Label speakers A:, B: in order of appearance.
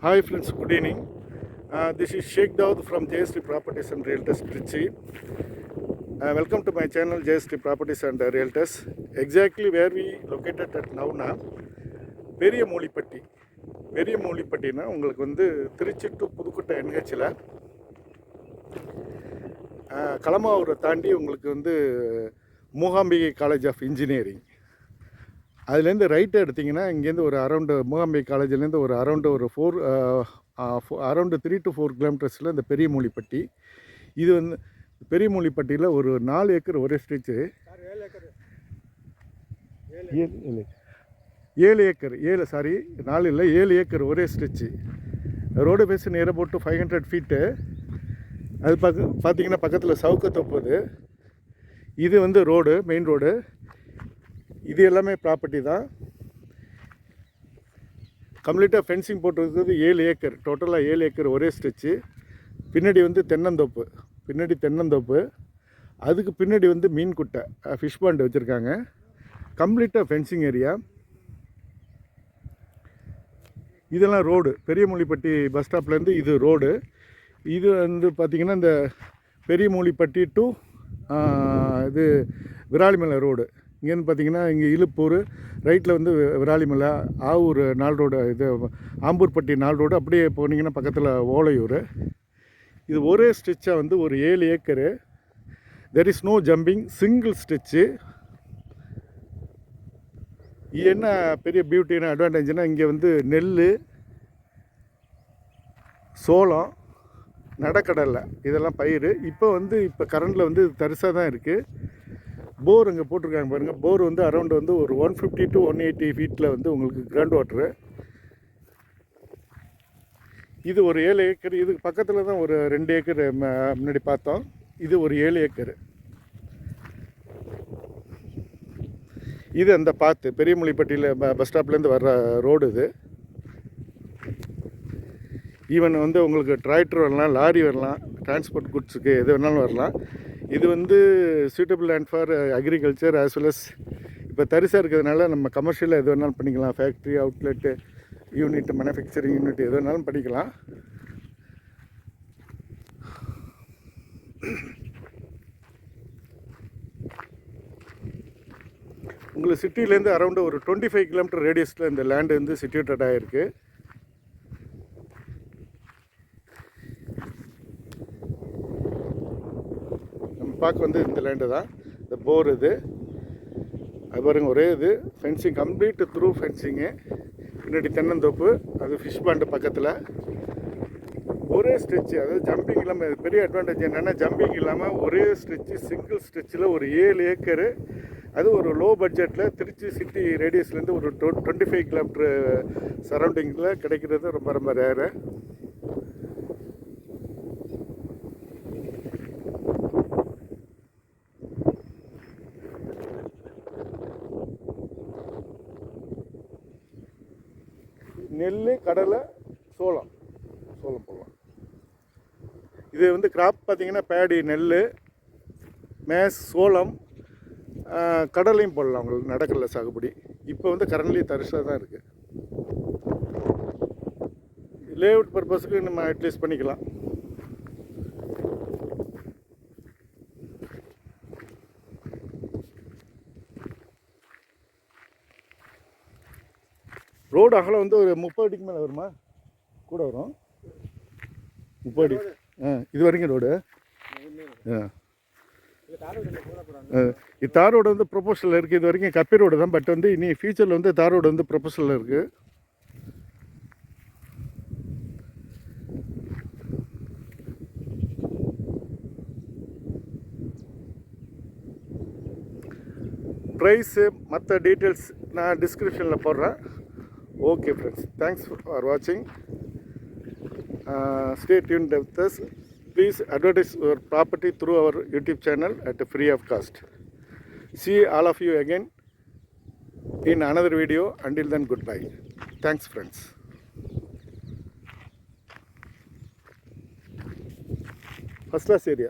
A: Hi friends, good evening. Uh, this is Sheikh Daud from JST Properties and Realtors Trichy. Uh, welcome to my channel JST Properties and uh, Realtors. Exactly where we located at now na பெரிய மூலிப்பட்டி பெரிய மூலிப்பட்டினா உங்களுக்கு வந்து Trichy to Pudukkottai என்ஹெச்சில் களமாவூரை தாண்டி உங்களுக்கு வந்து மூகாம்பிகை காலேஜ் ஆஃப் இன்ஜினியரிங் அதுலேருந்து ரைட்டு எடுத்திங்கன்னா இங்கேருந்து ஒரு அரௌண்டு மூகாம்பிகை காலேஜ்லேருந்து ஒரு அரௌண்டு ஒரு four around three to four கிலோமீட்டர்ஸில் இந்த பெரிய மூலிப்பட்டி இது வந்து பெரிய மூலிப்பட்டியில் ஒரு நாலு ஏக்கர் ஒரே ஸ்ட்ரெச்சு ஏழு இல்லை ஏழு ஏக்கர். ஏழு. சாரி நாலு இல்லை ஏழு ஏக்கர் ஒரே ஸ்ட்ரெச்சு ரோடு பேஸ் நேராக போட்டு ஃபைவ் ஹண்ட்ரட் ஃபீட்டு அது பக்க பார்த்தீங்கன்னா பக்கத்தில் சவுக்கத்தொப்புது இது வந்து ரோடு மெயின் ரோடு இது எல்லாமே ப்ராப்பர்ட்டி தான். கம்ப்ளீட்டாக ஃபென்சிங் போட்டிருக்கிறது ஏழு ஏக்கர். டோட்டலாக ஏழு ஏக்கர் ஒரே ஸ்ட்ரெச்சு பின்னாடி வந்து தென்னந்தோப்பு. பின்னாடி தென்னந்தோப்பு. அதுக்கு பின்னாடி வந்து மீன் குட்டை ஃபிஷ் பாண்டு வச்சுருக்காங்க. கம்ப்ளீட்டாக ஃபென்சிங் ஏரியா இதெல்லாம் ரோடு பெரியமூலிப்பட்டி பஸ் ஸ்டாப்லேருந்து இது ரோடு இது வந்து பார்த்திங்கன்னா இந்த பெரியமூலிப்பட்டி டு இது விராலிமலை ரோடு இங்கேருந்து பார்த்தீங்கன்னா இங்கே இழுப்பூர் ரைட்டில் வந்து விராலிமலை ஆவூர் நாள் ரோடு இது ஆம்பூர்பட்டி நாள் ரோடு அப்படியே போனீங்கன்னா பக்கத்தில் ஓலையூர். இது ஒரே ஸ்டிச்சாக வந்து ஒரு ஏழு acre. There is no jumping single stitch என்ன பெரிய பியூட்டியான அட்வான்டேஜ்னால் இங்கே வந்து நெல் சோளம் நடக்கடலை இதெல்லாம் பயிர் இப்போ வந்து இப்போ கரண்டில் வந்து தரிசாக தான் இருக்குது போர் இங்கே போட்டிருக்காங்க பாருங்கள் போர் வந்து அரௌண்ட் வந்து ஒரு one fifty to one eighty ஃபீட்டில் வந்து உங்களுக்கு கிரவுண்ட் வாட்ரு இது ஒரு ஏழு ஏக்கர். இதுக்கு பக்கத்தில் தான் ஒரு ரெண்டு ஏக்கர் முன்னாடி பார்த்தோம். இது ஒரு ஏழு ஏக்கர். இது அந்த பாத்து பெரியமொழிப்பட்டியில் ப பஸ் ஸ்டாப்லேருந்து வர்ற ரோடு இது. ஈவன் வந்து உங்களுக்கு டிராக்டர் வரலாம் லாரி வரலாம் டிரான்ஸ்போர்ட் குட்ஸுக்கு எது வேணாலும் வரலாம். இது வந்து suitable land for agriculture as well as இப்போ தரிசாக இருக்கிறதுனால நம்ம கமர்ஷியலாக எது வேணாலும் பண்ணிக்கலாம். Factory outlet unit manufacturing unit எது வேணாலும் பண்ணிக்கலாம். உங்களுக்கு சிட்டிலேருந்து அரௌண்டு ஒரு டுவெண்ட்டி ஃபைவ் கிலோமீட்டர் ரேடியஸில் இந்த லேண்டு வந்து சிச்சுவேட்டட் ஆகிருக்கு பார்க்க வந்து இந்த லேண்டு தான். இந்த போர் இது. அது பாருங்க ஒரே இது. ஃபென்சிங் கம்ப்ளீட் த்ரூ ஃபென்சிங்கு பின்னாடி தென்னந்தோப்பு அது ஃபிஷ் பாண்டு பக்கத்தில். ஒரே ஸ்ட்ரெச்சு அதாவது ஜம்பிங் இல்லாமல் பெரிய அட்வான்டேஜ் என்னென்னா ஜம்பிங் இல்லாமல் ஒரே ஸ்ட்ரெச்சு சிங்கிள் ஸ்ட்ரெச்சில் ஒரு ஏழு ஏக்கரு. அது ஒரு லோ பட்ஜெட்டில் திருச்சி சிட்டி ரேடியஸ்லேருந்து ஒரு டொ டுவெண்ட்டி ஃபைவ் கிலோமீட்ரு சரௌண்டிங்கில் கிடைக்கிறது ரொம்ப ரொம்ப ரேரு நெல் கடலை சோளம். சோளம் போடலாம். இது வந்து கிராப் பார்த்தீங்கன்னா பேடி நெல் மேஸ் சோளம் கடலையும் போடலாம் உங்களுக்கு நடக்கல சாகுபடி. இப்போ வந்து கரண்ட்லி தரிசாக தான் இருக்குது லேஅவுட் பர்பஸுக்கு நம்ம அட்லீஸ்ட் பண்ணிக்கலாம். ரோடு அகலம் வந்து ஒரு முப்பது அடிக்கு மேலே வருமா? கூட வரும். முப்பது அடி. ஆ இது வரைக்கும் ரோடு. ஆ. இது தார் ரோடு வந்து ப்ரொபோசலில் இருக்குது இது வரைக்கும் கப்பி ரோடு தான். பட் வந்து இனி ஃபியூச்சரில் வந்து தார் ரோடு வந்து ப்ரொபோசலில் இருக்குது ப்ரைஸு மற்ற டீட்டெயில்ஸ் நான் டிஸ்கிரிப்ஷனில் போடுறேன். ஓகே ஃப்ரெண்ட்ஸ் தேங்க்ஸ் ஃபார் வாட்சிங் stay tune டெப்தஸ் please advertise your property through our YouTube channel at free of cost see all of you again in another video until then goodbye thanks friends first class area